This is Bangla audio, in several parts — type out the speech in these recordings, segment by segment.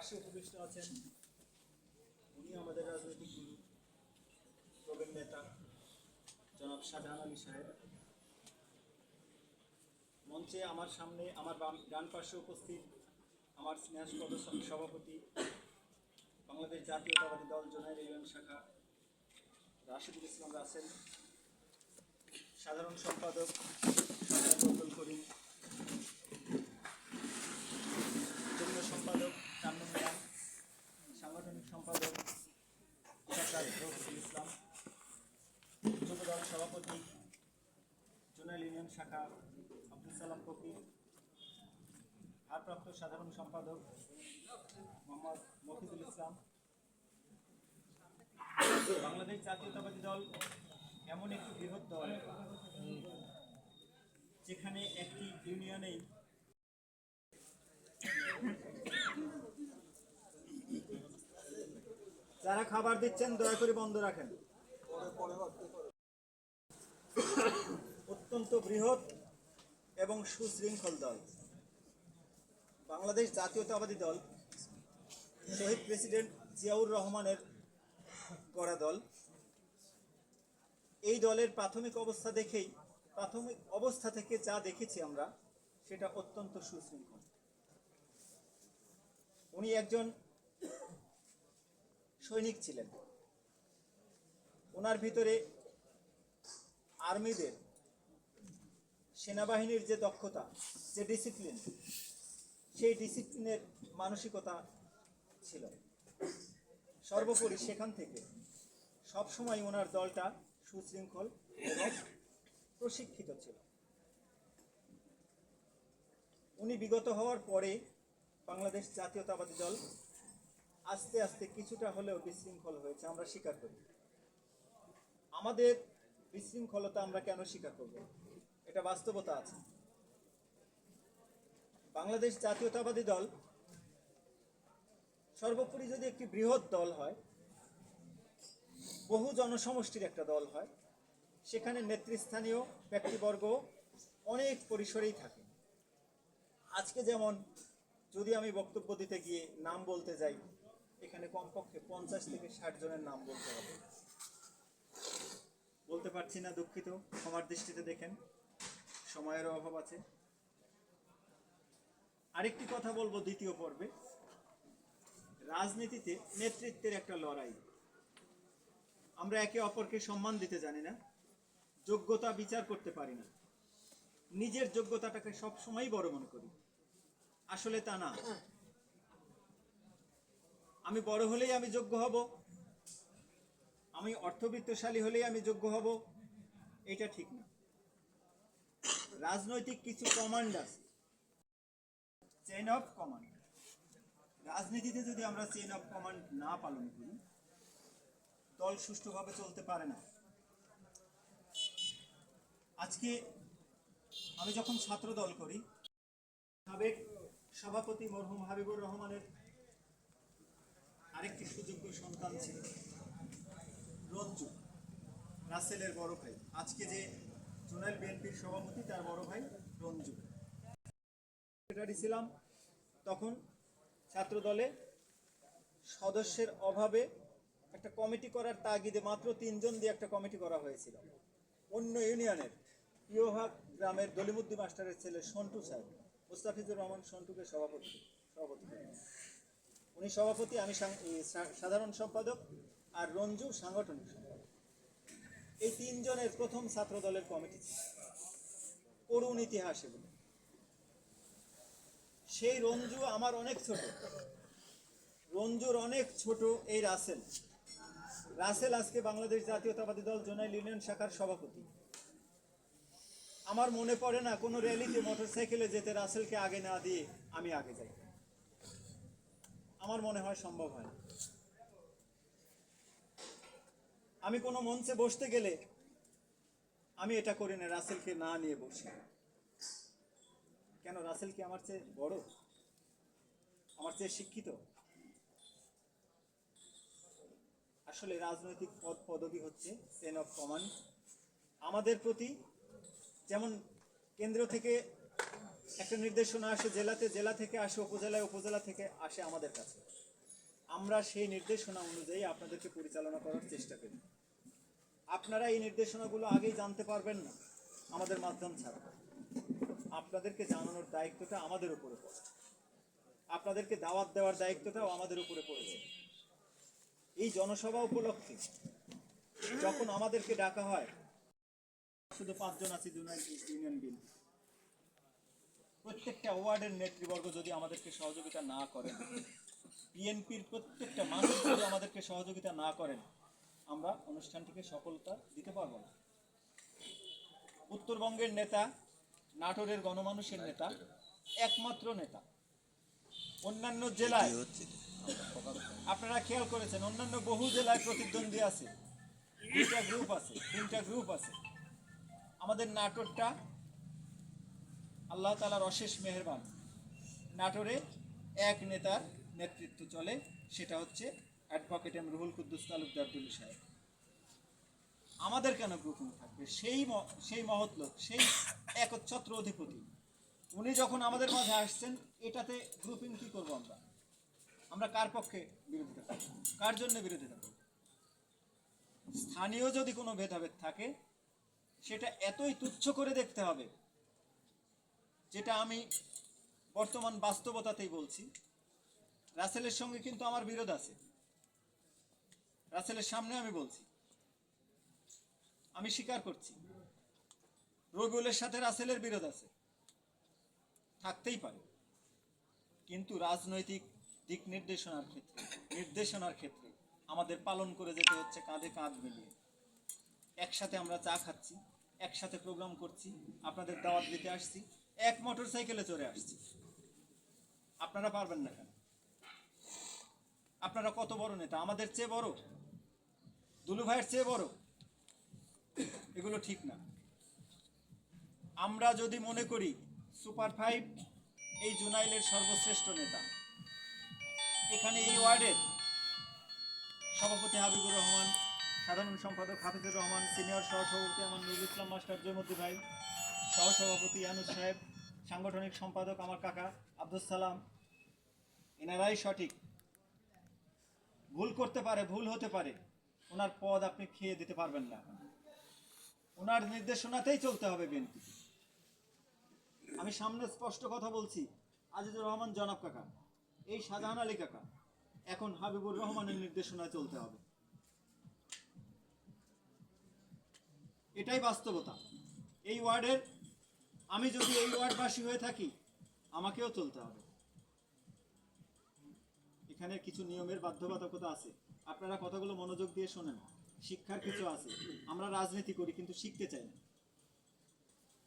পাশে উপবিষ্ট আছেন। উনি আমাদের রাজনৈতিক গুরু, প্রবীণ নেতা, জনাব শাহজাহান আলী সাহেব। মঞ্চে আমার সামনে, আমার ডান পাশে উপস্থিত আমার স্নেহাস্পদ সভাপতি, বাংলাদেশ জাতীয়তাবাদী দল জোনাইল ইউনিয়ন শাখা, রাশিদুল ইসলাম রাসেল, সাধারণ সম্পাদক সরকার আব্দুল করিম যুগ্ম সম্পাদক কান্নুন খান সাংগঠনিক সম্পাদক ডাক্তার রফিকুল ইসলাম যুবদল সভাপতি জোনাল ইউনিয়ন শাখা আব্দুল সালাম ফকির ভারপ্রাপ্ত সাধারণ সম্পাদক মোহাম্মদ মফিজুল ইসলাম, বাংলাদেশ জাতীয়তাবাদী দল এমন একটি বৃহৎ দল যেখানে একটি ইউনিয়নেই যারা খাবার দিচ্ছেন, দয়া করে বন্ধ রাখেন। অত্যন্ত বৃহৎ এবং সুশৃঙ্খল দল। বাংলাদেশ জাতীয়তাবাদী দল, শহীদ প্রেসিডেন্ট জিয়াউর রহমানের গড়া দল। এই দলের প্রাথমিক অবস্থা দেখেই, প্রাথমিক অবস্থা থেকে যা দেখেছি আমরা, সেটা অত্যন্ত সুশৃঙ্খল। উনি একজন সৈনিক ছিলেন। ওনার ভিতরে আর্মিদের সেনাবাহিনীর যে দক্ষতা, যে ডিসিপ্লিন সেই ডিসিপ্লিনের মানসিকতা ছিল। সর্বোপরি সেখান থেকে সবসময় ওনার দলটা সুশৃঙ্খল এবং প্রশিক্ষিত ছিল। উনি বিগত হওয়ার পরে বাংলাদেশ জাতীয়তাবাদী দল আস্তে আস্তে কিছুটা হলেও বিশৃঙ্খল হয়েছে, আমরা স্বীকার করি। আমাদের বিশৃঙ্খলতা আমরা কেন স্বীকার করব? এটা বাস্তবতা আছে। বাংলাদেশ জাতীয়তাবাদী দল সর্বোপরি যদি একটি বৃহৎ দল হয়, বহু জনসমষ্টির একটা দল হয়, সেখানে নেতৃস্থানীয় ব্যক্তিবর্গ অনেক পরিসরেই থাকে। আজকে যেমন যদি আমি বক্তব্য দিতে গিয়ে নাম বলতে যাই, এখানে কমপক্ষে পঞ্চাশ থেকে ষাট জনের নাম বলতে হবে। বলতে পারছি না দুঃখিত, ক্ষমার দৃষ্টিতে দেখেন, সময়ের অভাব আছে। আরেকটি কথা বলব দ্বিতীয় পর্বে। রাজনীতিতে নেতৃত্বের একটা লড়াই। আমরা একে অপরকে সম্মান দিতে জানি না, যোগ্যতা বিচার করতে পারি না। নিজের যোগ্যতাটাকে সবসময় বড় মনে করি। আসলে তা না। আমি বড় হলেই আমি যোগ্য হব আমি অর্থবিত্তশালী হলেই আমি যোগ্য হব? এটা ঠিক না। রাজনৈতিক কিছু কমান্ড আছে চেইন অফ কমান্ড রাজনীতিতে যদি আমরা চেইন অফ কমান্ড না পালন করি, দল সুষ্ঠুভাবে চলতে পারে না। আজকে আমি যখন ছাত্র দল করি, সাবেক সভাপতি মরহুম হাবিবুর রহমানের আরেকটি সুযোগ্য সন্তান ছিল। রঞ্জু রাসেলের বড় ভাই। আজকে যে জোনাল বিএনপির সভাপতি, তার বড় ভাই রঞ্জু। সেক্রেটারি ছিলাম। তখন ছাত্র দলে সদস্যের অভাবে একটা কমিটি করার তাগিদে মাত্র তিনজন দিয়ে একটা কমিটি করা হয়েছিল। অন্য ইউনিয়নের ইয়োহাক গ্রামের দলিমুদ্দি মাস্টারের ছেলে সন্টু সাহেব মুস্তাফিজুর রহমান সন্টুকে সভাপতি সভাপতি উনি সভাপতি, আমি সাধারণ সম্পাদক। আর রঞ্জু সাংগঠনিক এই তিনজনের প্রথম ছাত্র দলের কমিটি করুণ ইতিহাস এগুলো সেই রঞ্জু আমার অনেক ছোট। রঞ্জুর অনেক ছোট এই রাসেল। রাসেল আজকে বাংলাদেশ জাতীয়তাবাদী দল জোনাইল ইউনিয়ন শাখার সভাপতি। আমার মনে পড়ে না কোনো র্যালিতে মোটরসাইকেলে যেতে রাসেলকে আগে না দিয়ে আমি আগে যাই। আমার মনে হয় সম্ভব হয় না। আমি কোনো মঞ্চে বসতে গেলে আমি এটা করি না, রাসেলকে না নিয়ে বসি। কেন, রাসেল কি আমার চেয়ে বড়? আমার চেয়ে শিক্ষিত? আসলে রাজনৈতিক পদ, পদবি হচ্ছে চেন অফ কমান্ড আমাদের প্রতি যেমন কেন্দ্র থেকে একটা নির্দেশনা আসে, জেলাতে জেলা থেকে আসে, উপজেলায় উপজেলা থেকে আসে আমাদের কাছে। আমরা সেই নির্দেশনা অনুযায়ী আপনাদেরকে পরিচালনা করার চেষ্টা করি। আপনারা এই নির্দেশনাগুলো আগেই জানতে পারবেন না, আমাদের মাধ্যম ছাড়া। আপনাদেরকে জানানোর দায়িত্বটা আমাদের উপরে পড়ে। আপনাদেরকে দাওয়াত দেওয়ার দায়িত্বটাও আমাদের উপরে পড়েছে। এই জনসভা উপলক্ষে যখন আমাদেরকে ডাকা হয়, শুধু পাঁচজন আছি ইউনিয়ন বিল। প্রত্যেকটা ওয়ার্ডের নেতৃবর্গ যদি আমাদেরকে সহযোগিতা না করেন বিএনপির প্রত্যেকটা মানুষ যদি আমাদেরকে সহযোগিতা না করেন, আমরা অনুষ্ঠানটিকে সফলতা দিতে পারব না। উত্তরবঙ্গের নেতা, নাটোরের গণমানুষের নেতা, একমাত্র নেতা। অন্যান্য জেলায়, আপনারা খেয়াল করেছেন, অন্যান্য বহু জেলায় প্রতিদ্বন্দ্বী আছে। দুইটা গ্রুপ আছে, তিনটা গ্রুপ আছে। আমাদের নাটোরটা আল্লাহ তালার অশেষ মেহেরবান। নাটোরে এক নেতার নেতৃত্ব চলে, সেটা হচ্ছে অ্যাডভোকেট এম রুহুল কুদ্দুস তালুকদার দুলু সাহেব। আমাদের কেন গ্রুপিং থাকবে? সেই সেই মহৎ লোক, সেই একচ্ছত্র অধিপতি, উনি যখন আমাদের মাঝে আসছেন, এটাতে গ্রুপিং কি করব আমরা? আমরা কার পক্ষে বিরোধিতা করব? কার জন্য বিরোধিতা করব? স্থানীয় যদি কোনো ভেদাভেদ থাকে, সেটা এতই তুচ্ছ করে দেখতে হবে, যেটা আমি বর্তমান বাস্তবতাতেই বলছি রাসেলের সঙ্গে কিন্তু আমার বিরোধ আছে। রাসেলের সামনে আমি বলছি। আমি স্বীকার করছি। রবিউলের সাথে রাসেলের বিরোধ আছে। থাকতেই পারে। কিন্তু রাজনৈতিক দিক নির্দেশনার ক্ষেত্রে নির্দেশনার ক্ষেত্রে আমাদের পালন করে যেতে হচ্ছে কাঁধে কাঁধ মিলিয়ে। একসাথে আমরা চা খাচ্ছি, একসাথে প্রোগ্রাম করছি, আপনাদের দাওয়াত দিতে আসছি, এক মোটর সাইকেলে চড়ে আসছি। আপনারা পারবেন না কেন? আপনারা কত বড় নেতা? আমাদের চেয়ে বড়? দুলু ভাইয়ের চেয়ে বড়? এগুলো ঠিক না। আমরা যদি মনে করি সুপার ফাইভ এই জুনাইলের সর্বশ্রেষ্ঠ নেতা, এখানে এই ওয়ার্ডের সভাপতি হাবিবুর রহমান, সাধারণ সম্পাদক হাফিজুর রহমান, সিনিয়র সহসভাপতি আমার নুরুল ইসলাম, মাস্টার জয়মতি ভাই, সহসভাপতি ইয়ানুস সাহেব, সাংগঠনিক সম্পাদক আমার কাকা আব্দুল সালাম, এনারাই সঠিক। ভুল করতে পারে, ভুল হতে পারে, ওনার পদ আপনি খেয়ে দিতে পারবেন না। ওনার নির্দেশনাতেই চলতে হবে বিএনপি। আমি সামনে স্পষ্ট কথা বলছি, আজিজুর রহমান জনাব কাকা, এই শাহজাহান আলী কাকা, এখন হাবিবুর রহমানের নির্দেশনায় চলতে হবে। এটাই বাস্তবতা। এই ওয়ার্ডের, আমি যদি এই ওয়ার্ডবাসী হয়ে থাকি, আমাকেও চলতে হবে। এখানে কিছু নিয়মের বাধ্যবাধকতা আছে। আপনারা কথাগুলো মনোযোগ দিয়ে শোনেন। শিক্ষার কিছু আছে। আমরা রাজনীতি করি, কিন্তু শিখতে চাই না।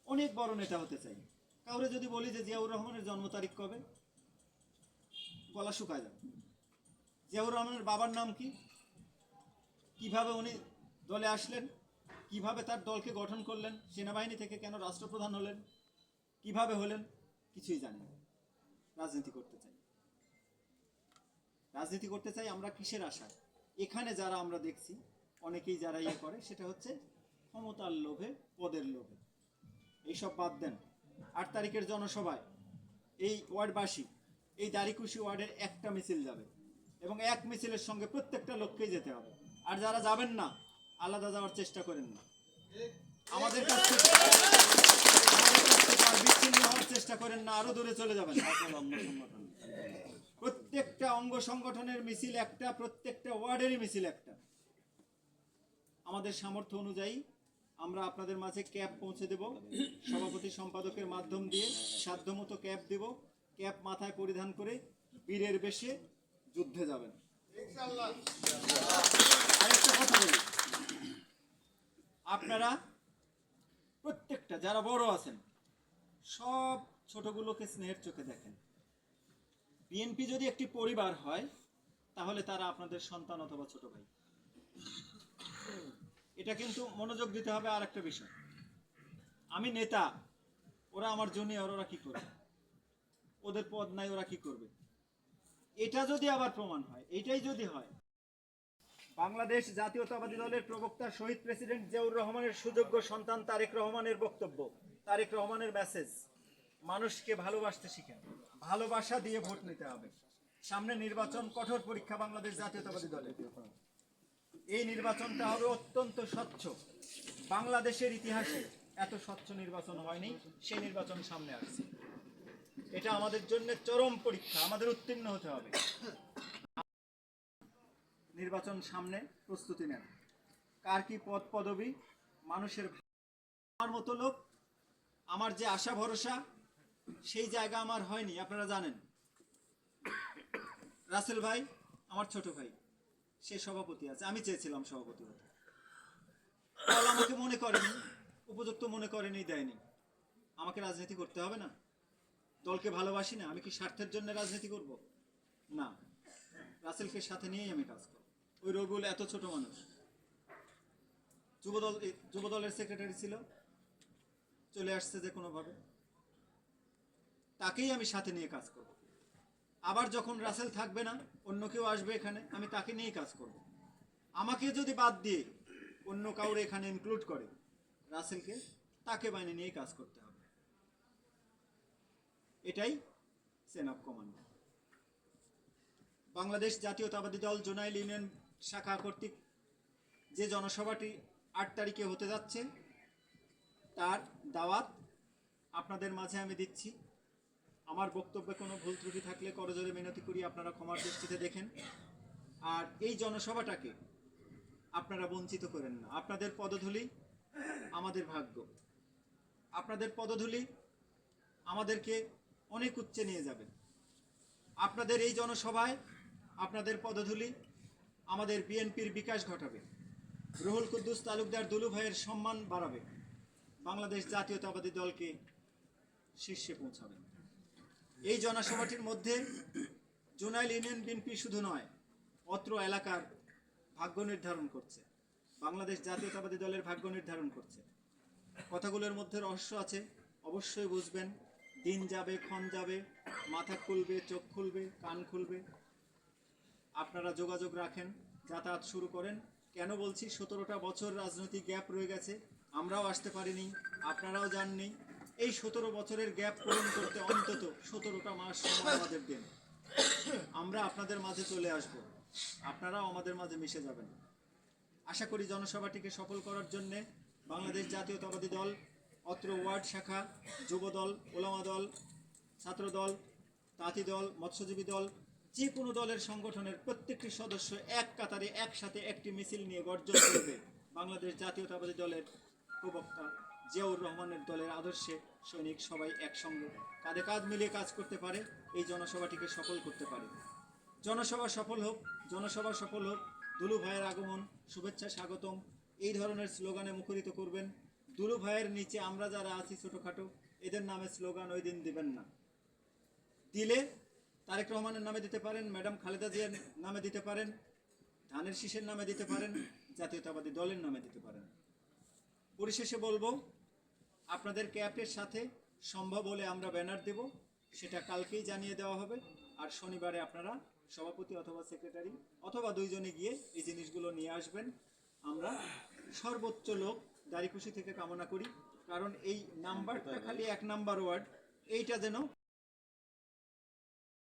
অনেক বড় নেতা হতে চাই। কাউরে যদি বলি যে জিয়াউর রহমানের জন্ম তারিখ কবে? গলা শুকায় যাবে। জিয়াউর রহমানের বাবার নাম কি? কীভাবে উনি দলে আসলেন? কীভাবে তার দলকে গঠন করলেন? সেনাবাহিনী থেকে কেন রাষ্ট্রপ্রধান হলেন? কীভাবে হলেন? কিছুই জানি না। রাজনীতি করতে চাই। রাজনীতি করতে চাই আমরা কিসের আশায়? এখানে যারা আমরা দেখছি, অনেকেই যারা ইয়ে করে, সেটা হচ্ছে ক্ষমতার লোভে, পদের লোভে। এইসব বাদ দেন। আট তারিখের জনসভায় এই ওয়ার্ডবাসী, এই দাড়িকুশি ওয়ার্ডের একটা মিছিল যাবে এবং এক মিছিলের সঙ্গে প্রত্যেকটা লোককেই যেতে হবে। আর যারা যাবেন না, আলাদা যাওয়ার চেষ্টা করেন না। আমাদের কাছ বিচ্ছিন্ন হওয়ার চেষ্টা করেন না, আরও দূরে চলে যাবেন। প্রত্যেকটা অঙ্গ সংগঠনের মিছিল একটা প্রত্যেকটা ওয়ার্ডেরই মিছিল একটা। আমাদের সামর্থ্য অনুযায়ী আমরা আপনাদের মাঝে ক্যাব পৌঁছে দেব সভাপতি সম্পাদকের মাধ্যম দিয়ে সাধ্যমতো ক্যাব দেব ক্যাব মাথায় পরিধান করে বীরের বেশে যুদ্ধে যাবেন। আরেকটা কথা বলি। আপনারা প্রত্যেকটা যারা বড় আছেন সব ছোটগুলোকে স্নেহের চোখে দেখেন। বিএনপি যদি একটি পরিবার হয়, তাহলে তারা আপনাদের সন্তান অথবা ছোট ভাই। এটা কিন্তু মনোযোগ দিতে হবে আর একটা বিষয়। আমি নেতা, ওরা আমার জুনিয়র ওরা কি করবে? ওদের পদ নাই, ওরা কি করবে? এটা যদি আবার প্রমাণ হয়, এটাই যদি হয়, বাংলাদেশ জাতীয়তাবাদী দলের প্রবক্তা শহীদ প্রেসিডেন্ট জিয়াউর রহমানের সুযোগ্য সন্তান তারেক রহমানের বক্তব্য, তারেক রহমানের মেসেজ মানুষকে ভালোবাসতে শিখেন। ভালোবাসা দিয়ে ভোট নিতে হবে। সামনে নির্বাচন, কঠোর পরীক্ষা বাংলাদেশ জাতীয়তাবাদী দলের এই নির্বাচনটা হবে অত্যন্ত স্বচ্ছ। বাংলাদেশের ইতিহাসে এত স্বচ্ছ নির্বাচন হয়নি, সেই নির্বাচন সামনে আসছে। এটা আমাদের জন্য চরম পরীক্ষা, আমাদের উত্তীর্ণ হতে হবে। নির্বাচন সামনে প্রস্তুতি নেন। কার কি পদ পদবি মানুষের আমার মতো লোক। আমার যে আশা, ভরসা সেই জায়গা আমার হয়নি, আপনারা জানেন। রাসেল ভাই, আমার ছোট ভাই, সে সভাপতি আছে, আমি চেয়েছিলাম সভাপতি হতে। দল আমাকে মনে করেনি, উপযুক্ত মনে করেনি, দেয়নি। আমাকে রাজনীতি করতে হবে না? দলকে ভালোবাসি না, আমি কি স্বার্থের জন্য রাজনীতি করব? না। রাসেলকে সাথে নিয়েই আমি কাজ করব। ওই রবিউল এত ছোট মানুষ। যুবদল যুবদলের সেক্রেটারি ছিল। চলে আসছে যে কোনোভাবে। তাকেই আমি সাথে নিয়ে কাজ করব। আবার যখন রাসেল থাকবে না, অন্য কেউ আসবে এখানে, আমি তাকে নিয়েই কাজ করব। আমাকে যদি বাদ দিয়ে অন্য কাউরে এখানে ইনক্লুড করে, রাসেলকে তাকে বাইনে নিয়েই কাজ করতে হবে। এটাই সেন অফ কমান্ড। বাংলাদেশ জাতীয়তাবাদী দল জোনাইল ইউনিয়ন শাখা কর্তৃক যে জনসভাটি আট তারিখে হতে যাচ্ছে, তার দাওয়াত আপনাদের মাঝে আমি দিচ্ছি। আমার বক্তব্যে কোনো ভুল ত্রুটি থাকলে করজোরে মিনতি করি আপনারা ক্ষমার দৃষ্টিতে দেখেন। আর এই জনসভাটাকে আপনারা বঞ্চিত করেন না। আপনাদের পদধূলি আমাদের ভাগ্য। আপনাদের পদধূলি আমাদেরকে অনেক উচ্চে নিয়ে যাবে। আপনাদের এই জনসভায় আপনাদের পদধূলি আমাদের বিএনপির বিকাশ ঘটাবে। রুহুল কুদ্দুস তালুকদার দুলু ভাইয়ের সম্মান বাড়াবে। বাংলাদেশ জাতীয়তাবাদী দলকে শীর্ষে পৌঁছাবে। এই জনসভাটির মধ্যে জোনাইল ইউনিয়ন বিএনপি শুধু নয়, অত্র এলাকার ভাগ্য নির্ধারণ করছে। বাংলাদেশ জাতীয়তাবাদী দলের ভাগ্য নির্ধারণ করছে। কথাগুলোর মধ্যে রহস্য আছে। অবশ্যই বুঝবেন, দিন যাবে, ক্ষণ যাবে, মাথা খুলবে, চোখ খুলবে, কান খুলবে। আপনারা যোগাযোগ রাখেন, যাতায়াত শুরু করেন। কেন বলছি সতেরোটা বছর রাজনৈতিক গ্যাপ রয়ে গেছে, আমরাও আসতে পারিনি, আপনারাও যাননি। এই সতেরো বছরের গ্যাপ পূরণ করতে অন্তত আমাদের দিন। আমরা আপনাদের মাঝে চলে আসব। আপনারাও আমাদের মাঝে মিশে যাবেন। আশা করি জনসভাটিকে সফল করার জন্যে বাংলাদেশ জাতীয়তাবাদী দল, অত্র ওয়ার্ড শাখা, যুব দল, ওলামা দল, ছাত্র দল, তাঁতি দল, মৎস্যজীবী দল, যে কোনো দলের সংগঠনের প্রত্যেকটি সদস্য এক কাতারে একসাথে একটি মিছিল নিয়ে গর্জন করবে বাংলাদেশ জাতীয়তাবাদী দলের প্রবক্তা জিয়াউর রহমানের দলের আদর্শে সৈনিক সবাই একসঙ্গে কাঁধে কাঁধ মিলিয়ে কাজ করতে পারে, এই জনসভাটিকে সফল করতে পারে। জনসভা সফল হোক, জনসভা সফল হোক, দুলু ভাইয়ের আগমন, শুভেচ্ছা, স্বাগতম, এই ধরনের স্লোগানে মুখরিত করবেন। দুলু ভাইয়ের নিচে আমরা যারা আছি ছোটোখাটো, এদের নামে স্লোগান ওই দিন দিবেন না। দিলে তারেক রহমানের নামে দিতে পারেন, ম্যাডাম খালেদা জিয়ার নামে দিতে পারেন, ধানের শীষের নামে দিতে পারেন, জাতীয়তাবাদী দলের নামে দিতে পারেন। পরিশেষে বলব আপনাদের ক্যাপের সাথে সম্ভব হলে আমরা ব্যানার দেব, সেটা কালকেই জানিয়ে দেওয়া হবে। আর শনিবারে আপনারা সভাপতি অথবা সেক্রেটারি অথবা দুইজনে গিয়ে এই জিনিসগুলো নিয়ে আসবেন। আমরা সর্বোচ্চ লোক দাড়িকুশি থেকে কামনা করি, কারণ এই নাম্বারটা খালি এক নাম্বার ওয়ার্ড, এইটা যেন